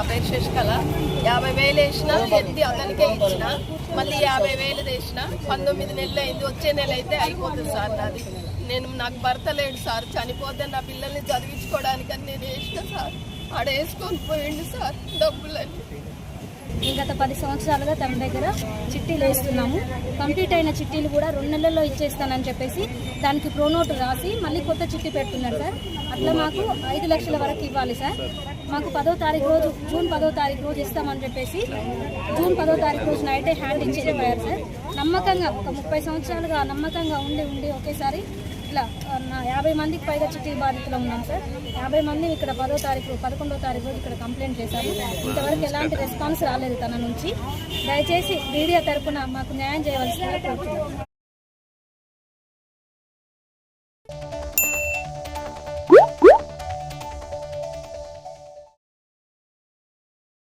అపేక్ష పేరు యాభై వేలు వేసిన ఎత్తి అతనికే ఇచ్చిన మళ్ళీ యాభై వేలు తెసిన పంతొమ్మిది నెలలు అయింది వచ్చే నెల అయితే అయిపోతుంది సార్ నాది. నేను నాకు భర్త లేడు సార్ చనిపోతే నా పిల్లల్ని చదివించుకోవడానికని నేను వేసిన సార్. ఆడ వేసుకొని పోయిండు సార్ డబ్బులన్నీ. మేము గత పది సంవత్సరాలుగా తమ దగ్గర చిట్టీలు వేస్తున్నాము. కంప్లీట్ అయిన చిట్టీలు కూడా రెండు నెలల్లో ఇచ్చేస్తానని చెప్పేసి దానికి ప్రోనోట్ రాసి మళ్ళీ కొత్త చిట్టి పెడుతున్నారు సార్. అట్లా మాకు ఐదు లక్షల వరకు ఇవ్వాలి సార్. మాకు పదో తారీఖు రోజు జూన్ పదో తారీఖు రోజు ఇస్తామని చెప్పేసి జూన్ పదో తారీఖు రోజు నైటే హ్యాండ్ ఇచ్చేసిపోయారు సార్. నమ్మకంగా ఒక ముప్పై సంవత్సరాలుగా నమ్మకంగా ఉండి ఉండి ఒకేసారి ఇట్లా యాభై మందికి పైగా చిట్టి బాధితులు ఉన్నాం సార్. యాభై మంది ఇక్కడ పదో తారీఖు పదకొండో తారీఖు రోజు ఇక్కడ కంప్లైంట్ చేశారు. ఇంతవరకు ఎలాంటి రెస్పాన్స్ రాలేదు తన నుంచి. దయచేసి మీడియా తరపున మాకు న్యాయం చేయవలసిందిగా